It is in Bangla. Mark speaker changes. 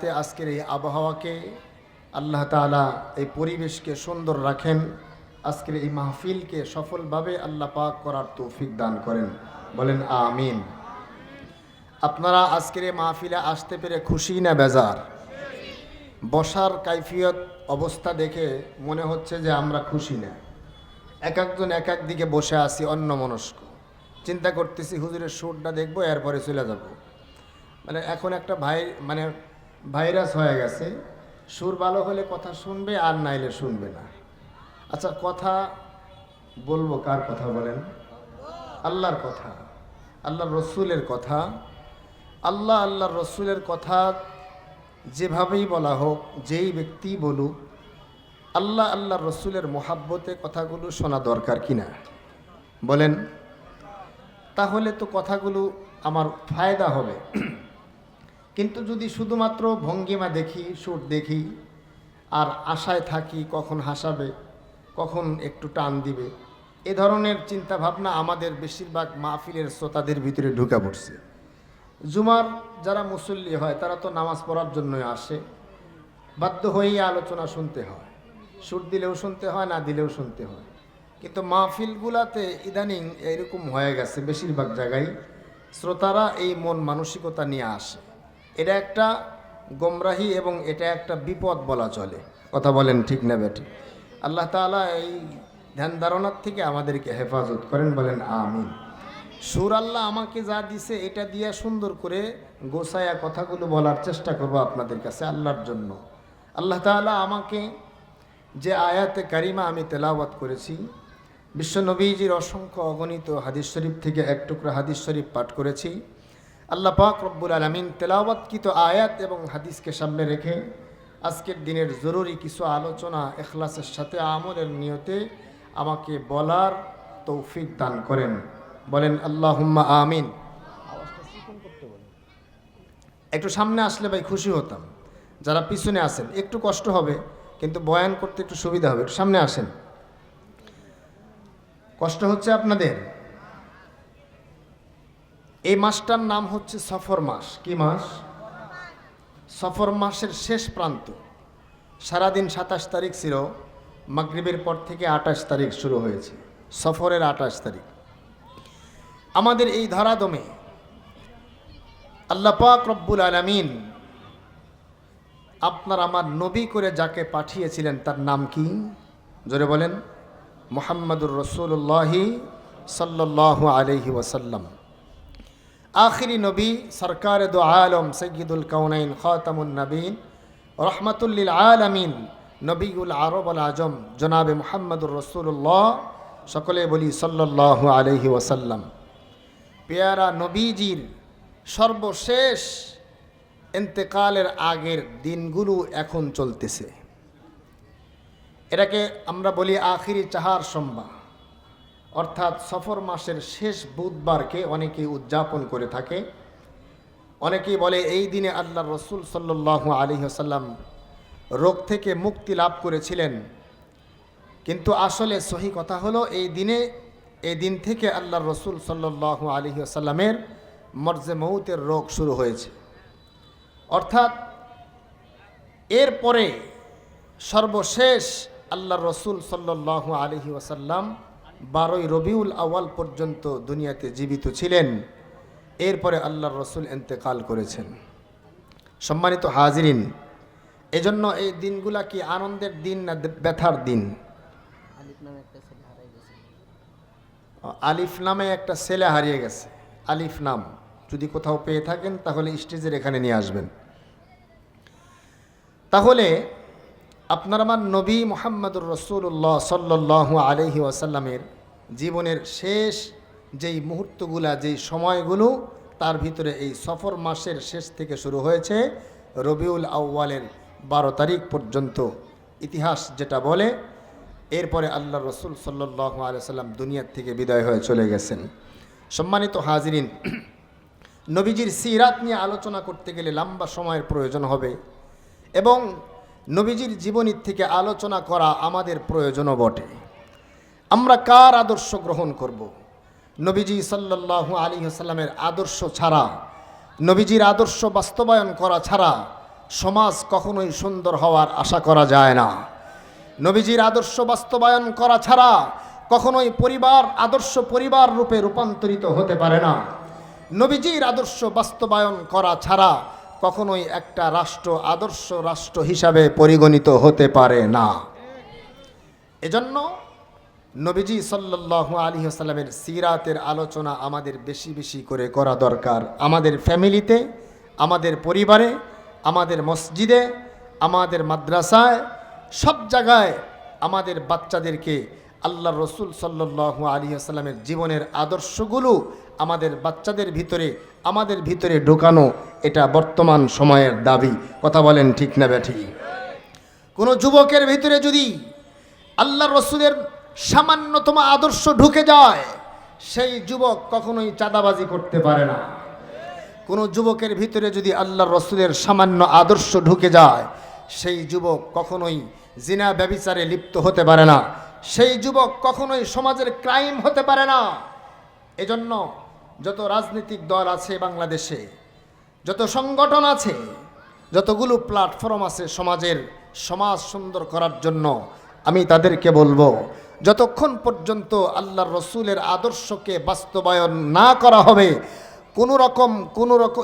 Speaker 1: যাতে আজকের এই আবহাওয়াকে আল্লাহ তাআলা এই পরিবেশকে সুন্দর রাখেন। আজকের এই মাহফিলকে সফলভাবে আল্লাহ পাক করার তৌফিক দান করেন। বলেন আমিন। আপনারা আজকের এই মাহফিলে আসতে পেরে খুশি না বেজার? বসার কাইফিয়ত অবস্থা দেখে মনে হচ্ছে যে আমরা খুশি না। এক একজন এক এক দিকে বসে আছি অন্য মনস্ক চিন্তা করতেছি, হুজুরের সুরটা দেখব, এরপরে চলে যাব। মানে এখন একটা ভাই মানে ভাইরাস হয়ে গেছে। সুর ভালো হলে কথা শুনবে আর নাইলে শুনবে না। আচ্ছা কথা বলব কার কথা বলেন? আল্লাহর কথা। আল্লাহর রসুলের কথা। আল্লাহ, আল্লাহর রসুলের কথা যেভাবেই বলা হোক, যেই ব্যক্তি বলুক, আল্লাহ আল্লাহ রসুলের মোহাব্বতে কথাগুলো শোনা দরকার কিনা? বলেন। তাহলে তো কথাগুলো আমার ফায়দা হবে। কিন্তু যদি শুধুমাত্র ভঙ্গিমা দেখি, সুর দেখি, আর আশায় থাকি কখন হাসাবে, কখন একটু টান দিবে, এ ধরনের চিন্তা ভাবনা আমাদের বেশিরভাগ মাহফিলের শ্রোতাদের ভিতরে ঢুকে পড়ছে। জুমার যারা মুসল্লি হয়, তারা তো নামাজ পড়ার জন্যই আসে। বাধ্য হয়েই আলোচনা শুনতে হয়। সুর দিলেও শুনতে হয়, না দিলেও শুনতে হয়। কিন্তু মাহফিলগুলাতে ইদানিং এরকম হয়ে গেছে বেশিরভাগ জায়গায়। শ্রোতারা এই মন মানসিকতা নিয়ে আসে। এটা একটা গোমরাহি এবং এটা একটা বিপদ বলা চলে। কথা বলেন ঠিক না বেটি আল্লাহ তাআলা এই ধ্যান ধারণার থেকে আমাদেরকে হেফাজত করেন, বলেন আমিন। সুর আল্লাহ আমাকে যা দিছে এটা দিয়ে সুন্দর করে গোসায়া কথাগুলো বলার চেষ্টা করব আপনাদের কাছে আল্লাহর জন্য। আল্লাহ তাআলা আমাকে যে আয়াতে কারিমা আমি তেলাওয়াত করেছি, বিশ্বনবীজির অসংখ্য অগণিত হাদিস শরীফ থেকে এক টুকরা হাদিস শরীফ পাঠ করেছি। আল্লাহ পাক রব্বুল আলমিন তেলাওয়াতকৃত আয়াত এবং হাদিসকে সামনে রেখে আজকের দিনের জরুরি কিছু আলোচনা, এখলাসের সাথে আমলের নিয়তে আমাকে বলার তৌফিক দান করেন। বলেন আল্লাহ আমিন। একটু সামনে আসলে ভাই খুশি হতাম। যারা পিছনে আসেন একটু কষ্ট হবে, কিন্তু বয়ান করতে একটু সুবিধা হবে। একটু সামনে আসেন। কষ্ট হচ্ছে আপনাদের? এই মাসটার নাম হচ্ছে সফর মাস। কি মাস? সফর মাসের শেষ প্রান্ত। সারাদিন সাতাশ তারিখ ছিল, মাগরিবের পর থেকে আঠাশ তারিখ শুরু হয়েছে। সফরের আঠাশ তারিখ। আমাদের এই ধরাদমে আল্লাহ পাক রব্বুল আলমিন আপনার আমার নবী করে যাকে পাঠিয়েছিলেন তার নাম কি? জোরে বলেন, মোহাম্মদুর রসুল্লাহি সাল্লাহ আলহি ওয়াসাল্লাম। আখিরি নবী সরকার দো আলম সৈয়দুল কৌনাইন খাতামুন নবীন, রহমতুল্লিল আলমিন, নবীউল আরব আল আজম, জনাবে মোহাম্মদুর রসুল্লাহ সকলে বলি সাল্লাহ আলহি ওয়াসাল্লাম। পেয়ারা নবীজির সর্বশেষ এন্তেকালের আগের দিনগুলো এখন চলতেছে। এটাকে আমরা বলি আখিরি চাহার সোমবার অর্থাৎ সফর মাসের শেষ বুধবারকে অনেকেই উদযাপন করে থাকে। অনেকেই বলে, এই দিনে আল্লাহ রসুল সাল্লাহ আলী আসাল্লাম রোগ থেকে মুক্তি লাভ করেছিলেন। কিন্তু আসলে সহি কথা হলো, এই দিনে, এই দিন থেকে আল্লাহ রসুল সাল্লাহ আলী আসাল্লামের মর্জে মৌতের রোগ শুরু হয়েছে। অর্থাৎ এরপরে সর্বশেষ আল্লাহ রসুল সাল্লাহ আলহি ওয়াসাল্লাম বারোই রবিউল আওয়াল পর্যন্ত দুনিয়াতে জীবিত ছিলেন। এরপরে আল্লাহ রসুল এন্তেকাল করেছেন। সম্মানিত হাজিরিন এজন্য এই দিনগুলা কি আনন্দের দিন না ব্যথার দিন? আলিফ নামে একটা ছেলে হারিয়ে গেছে। আলিফ নাম যদি কোথাও পেয়ে থাকেন তাহলে স্টেজের এখানে নিয়ে আসবেন। তাহলে আপনার আমার নবী মোহাম্মদুর রসুল্লাহ সাল্লাহ আলহি ওয়াসাল্লামের জীবনের শেষ যেই মুহূর্তগুলা, যেই সময়গুলো, তার ভিতরে এই সফর মাসের শেষ থেকে শুরু হয়েছে রবিউল আউ্বালের বারো তারিখ পর্যন্ত। ইতিহাস যেটা বলে, এরপরে আল্লাহ রসুল সাল্লাহ আলিয়াল্লাম দুনিয়ার থেকে বিদায় হয়ে চলে গেছেন। সম্মানিত হাজিরিন, নবীজির সিরাত নিয়ে আলোচনা করতে গেলে লম্বা সময়ের প্রয়োজন হবে এবং নবীজির জীবনী থেকে আলোচনা করা আমাদের প্রয়োজনও বটে। আমরা কার আদর্শ গ্রহণ করব। নবীজি সাল্লাহ আলী আসাল্লামের আদর্শ ছাড়া, নবীজির আদর্শ বাস্তবায়ন করা ছাড়া সমাজ কখনোই সুন্দর হওয়ার আশা করা যায় না। নবীজির আদর্শ বাস্তবায়ন করা ছাড়া কখনোই পরিবার, আদর্শ পরিবার রূপে রূপান্তরিত হতে পারে না। নবীজির আদর্শ বাস্তবায়ন করা ছাড়া কখনোই একটা রাষ্ট্র, আদর্শ রাষ্ট্র হিসাবে পরিগণিত হতে পারে না। এজন্য নবীজি সাল্লাল্লাহু আলী আসাল্লামের সিরাতের আলোচনা আমাদের বেশি বেশি করে করা দরকার। আমাদের ফ্যামিলিতে, আমাদের পরিবারে, আমাদের মসজিদে, আমাদের মাদ্রাসায়, সব জায়গায় আমাদের বাচ্চাদেরকে আল্লাহ রসুল সাল্লাল্লাহু আলী আসাল্লামের জীবনের আদর্শগুলো আমাদের বাচ্চাদের ভিতরে, আমাদের ভিতরে ঢোকানো এটা বর্তমান সময়ের দাবি। কথা বলেন ঠিক না ব্যাঠি? কোনো যুবকের ভিতরে যদি আল্লাহ রসুলের সামান্যতম আদর্শ ঢুকে যায়, সেই যুবক কখনোই চাঁদাবাজি করতে পারে না। কোনো যুবকের ভিতরে যদি আল্লাহ রসুলের সামান্য আদর্শ ঢুকে যায়, সেই যুবক কখনোই জিনা ব্যবিচারে লিপ্ত হতে পারে না। সেই যুবক কখনোই সমাজের ক্রাইম হতে পারে না। এজন্য যত রাজনৈতিক দল আছে বাংলাদেশে, যত সংগঠন আছে, যতগুলো প্ল্যাটফর্ম আছে সমাজের সমাজ সুন্দর করার জন্য আমি তাদেরকে বলব, যতক্ষণ পর্যন্ত আল্লাহর রসুলের আদর্শকে বাস্তবায়ন না করা হবে, কোনো রকম কোনো রকম